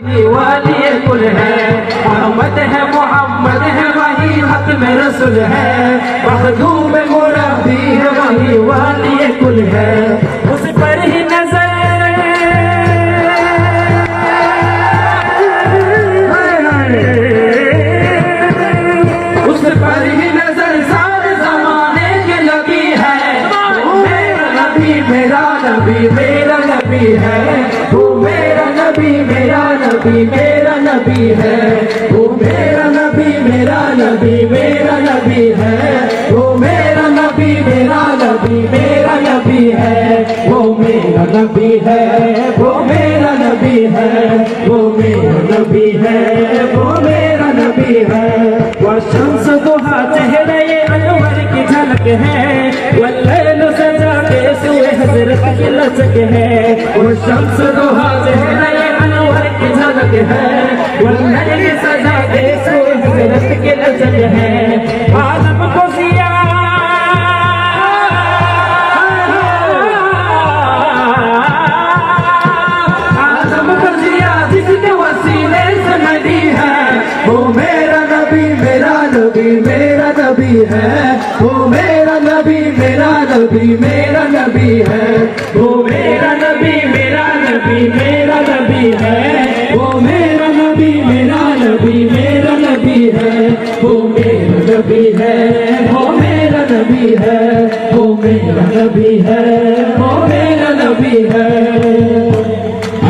کل ہے۔ محمد ہے محمد ہے، وہی حق میں رسول ہے۔ مخدوم مربی ہے، وہی والی کل ہے۔ اس پر ہی نظر اس پر ہی نظر سارے زمانے کے لگی ہے۔ میرا نبی میرا نبی میرا نبی ہے۔ نبی ہے۔ وہ میرا نبی میرا نبی میرا نبی ہے۔ وہ میرا نبی میرا نبی میرا نبی ہے۔ وہ میرا نبی ہے، وہ میرا نبی ہے۔ وہ میرا نبی ہے، وہ میرا نبی ہے۔ وہ شمس دوہا چہرے انور کی جھلک ہے۔ واللیل سجا کے سوئے حضرت کی لچک ہے۔ وہ شمس دو دوہا چہرے انور کی جھلک ہے۔ گلن کے نظر ہے۔ عالم کو جس کے وسیلے سے ملی ہے۔ وہ میرا نبی میرا نبی میرا نبی ہے۔ وہ میرا نبی میرا نبی میرا نبی ہے۔ وہ میرا نبی میرا نبی میرا نبی ہے۔ नबी है वो मेरा नबी है वो मेरा नबी है वो मेरा नबी है वो मेरा नबी है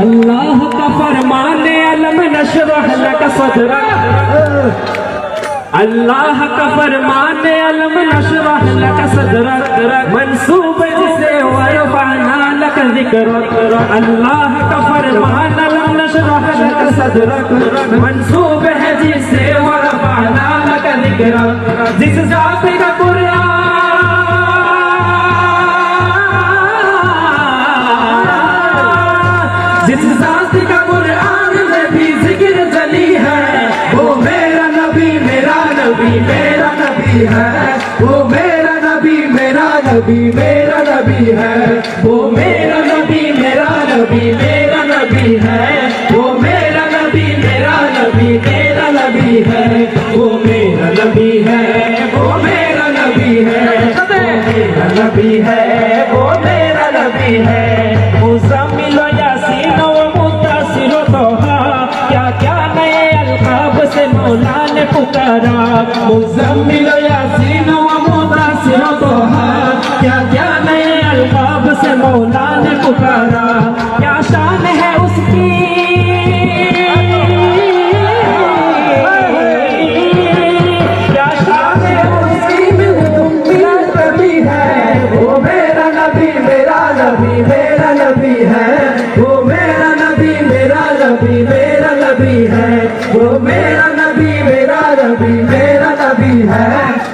अल्लाह का फरमान अलम नशरह लक सदरक अल्लाह का फरमान अलम नशरह लक सदरक मंसूब जिसे वरफाना लक जिक्रक अल्लाह का फरमान अलम नशरह लक सदरक मंसूब है जिसे वरफाना लक دس از آفریقہ قرآن دس از آفریقہ قرآن ہے وہ میرا نبی میرا نبی میرا نبی ہے وہ میرا نبی میرا نبی میرا نبی ہے وہ میرا نبی میرا نبی میرا نبی ہے جاتی ہے و یاسین و متاثر کیا کیا نئے القاب سے مولا نے پکارا۔ مزمل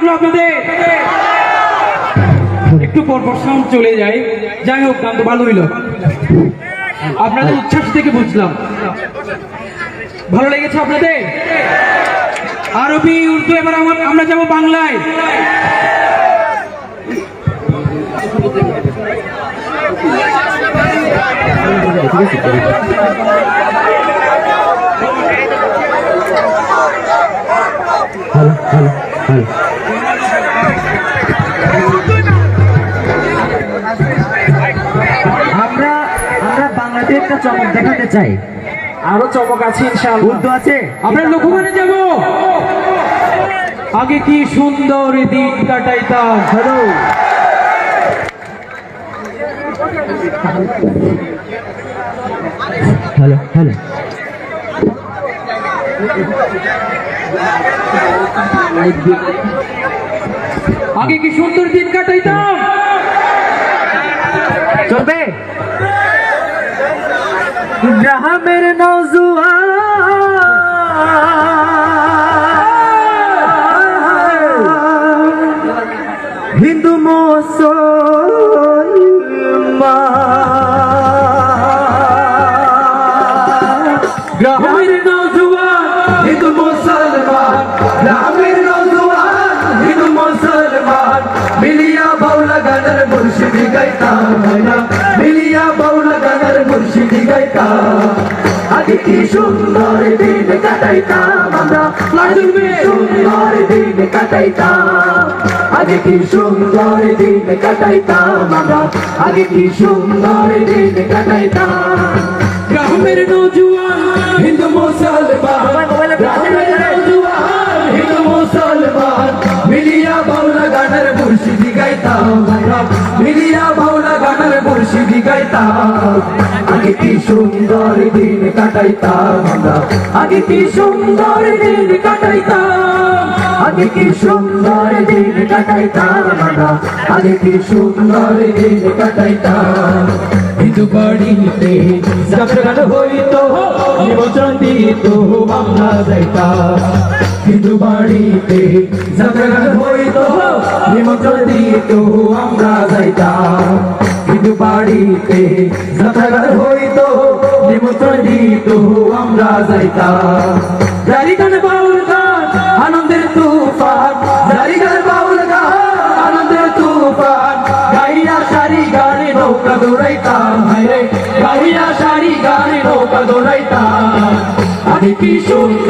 লাগল আপনাদের। একটু পর পর সাউন্ড চলে যায়। যাই হোক গান তো ভালো হইল। আপনাদের উচ্ছ্বাস থেকে বুঝলাম। ভালো লেগেছে আপনাদের? আরবি উর্দু, এবার আমার আমরা যাব বাংলায়। আমরা চমক দেখাতে চাই। আরও চমক আছে ইনশাআল্লাহ। উর্দু আছে? আমরা লক্ষ্যমানে যাব। আগে কি সুন্দর দিন কাটাইতাম। হ্যালো। Hello hello. আগে কি সুন্দর দিন কাটাইতাম? চলবে? গ্রামের নজুয়া। হিন্দু মুসলমান। গ্রামের নৌজুয়ান হিন্দু মুসলমান। গ্রামের নৌজওয়ান হিন্দু মুসলমান। মিলিয়া বাউলা গানের মুর্শিদি গাইতাম। গানের মুর্শিদি গাইতাম আগে কি সুন্দর দিন কাটাইতাম আমরা সুন্দর দিন কাটাইতাম আগে কি সুন্দর দিন কাটাইতাম আমরা আগে কি সুন্দর দিন কাটাইতাম গ্রামের নৌজুয়ান হিন্দু মুসলমান গ্রামের নওজোয়ান হিন্দু মুসলমান মিলিয়া বাউলা গানের মিলিয়া বাউলা গানের মুর্শিদি গাইতাম আগে কি সুন্দর দিন কাটাইতাম আগে কি সুন্দর দিন কাটাইতাম। আগে কি সুন্দর দিন কাটাইতাম। আগে কি সুন্দর দিন কাটাইতাম। হিন্দু বাড়িতে যাত্রা হইতো নিমন্ত্রণ দিত আমরা যাইতাম হিন্দু বাড়িতে যাত্রা হইতো নিমন্ত্রণ দিত আমরা যাইতাম। হিন্দু বাড়িতে যাত্রা হইতো নিমন্ত্রণ দিত আমরা যাইতাম। জারি গান বাউল গান, আনন্দের তুফান। জারি গান বাউল গান, আনন্দের তুফান। গাইয়া সারি গানে নৌকা দৌড়াইতাম হায়রে গাইয়া সারি গানে নৌকা দৌড়াইতাম। আগে কি আমরা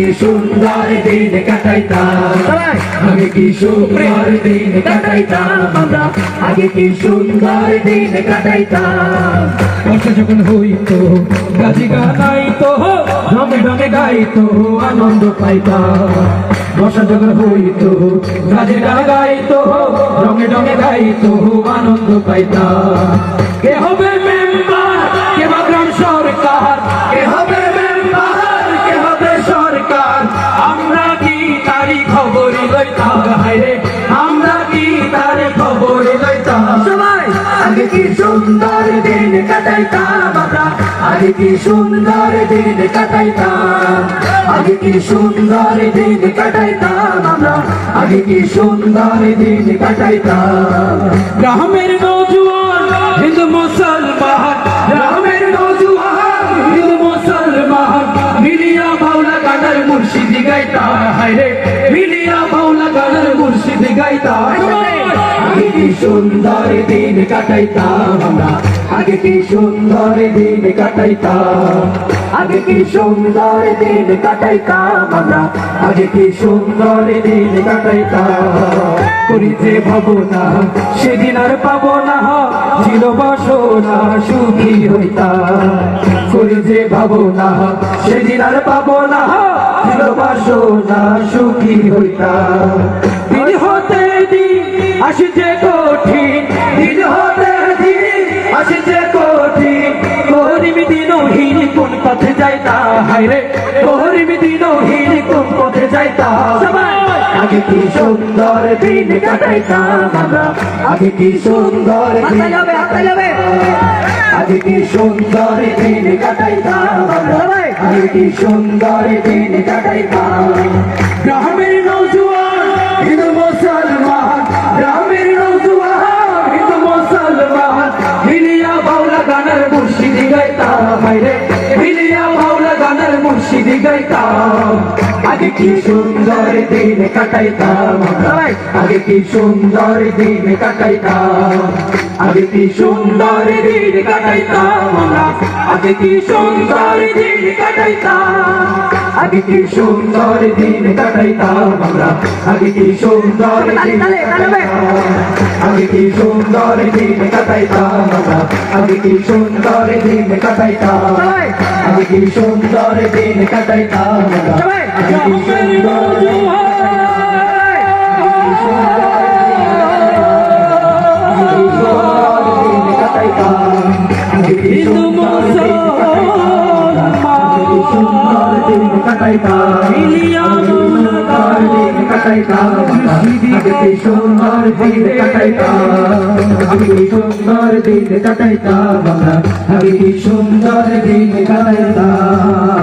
কি সুন্দর দিন কাটাইতাম। আগে কি সুন্দর দিন কাটাইতাম? আমরা। আগে কি সুন্দর দিন কাটাইতাম? বর্ষা যখন হইতো গাজি গানাইতো রঙে রঙে গাইতো আনন্দ পাইতাম। বর্ষা যখন হইতো গান গাইতো রঙে রঙে গাইতো আনন্দ পাইতাম। কে হবে আমরা কি তারি খবর লইতাম? সবাই আগে কি সুন্দর দিন কাটাইতাম আমরা? আগে কি সুন্দর দিন কাটাইতাম? আগে কি সুন্দর দিন কাটাইতাম আমরা? আগে কি সুন্দর দিন কাটাইতাম? গ্রামের গাইতা হায়রে মিলিয়া মাওলা গানের মুর্শিদি গাইতা আগে কি সুন্দর দিন কাটাইতাম আমরা, আগে কি সুন্দর দিন কাটাইতাম। আগে কি সুন্দর দিন কাটাইতাম আমরা? আগে কি সুন্দর দিন কাটাইতাম। করি যে ভাবনা সেদিন আর পাবো না, ছিল বাসনা সুখী হইতাম। করি যে ভাবনা সেদিন আর পাবো না, ছিল বাসনা সুখী হইতাম। দিন হতে দিন আসিছে কঠিন যাইতা হায়রে করিম দিনহীন কোন পথে যাইতা আগে কি সুন্দর দিন কাটাইতাম আমরা? আগে কি সুন্দর দিন আগে কি সুন্দর দিন কাটাইতাম আমরা? আগে কি সুন্দর দিন কাটাইতাম? গ্রামের নৌজওয়ান হিন্দু মুসলমান। গ্রামের নৌজওয়ান হিন্দু মুসলমান। মিলিয়া বাউলা গানের মুর্শিদি গাইতাম বাউলা গাইতাম আগে কি সুন্দর দিন কাটাইতাম আগে কি সুন্দর দিন কাটাইতাম। আগে কি সুন্দর দিন কাটাইতাম আগে কি সুন্দর দিন কাটাইতাম। আগে কি সুন্দর দিন কাটাইতাম আমরা? আগে কি সুন্দর দিন আগে কি সুন্দর দিন কাটাইতাম আমরা? আগে কি সুন্দর দিন কাটাইতাম। আগে কি সুন্দর দিন কাটাইতাম আমরা? আগে কি সুন্দর দিন হিন্দু মুসলমান মিলিয়া সুন্দর দিন কাটাইতাম সুন্দর দিন কাটাইতাম আমরা সুন্দর দিন কাটাইতাম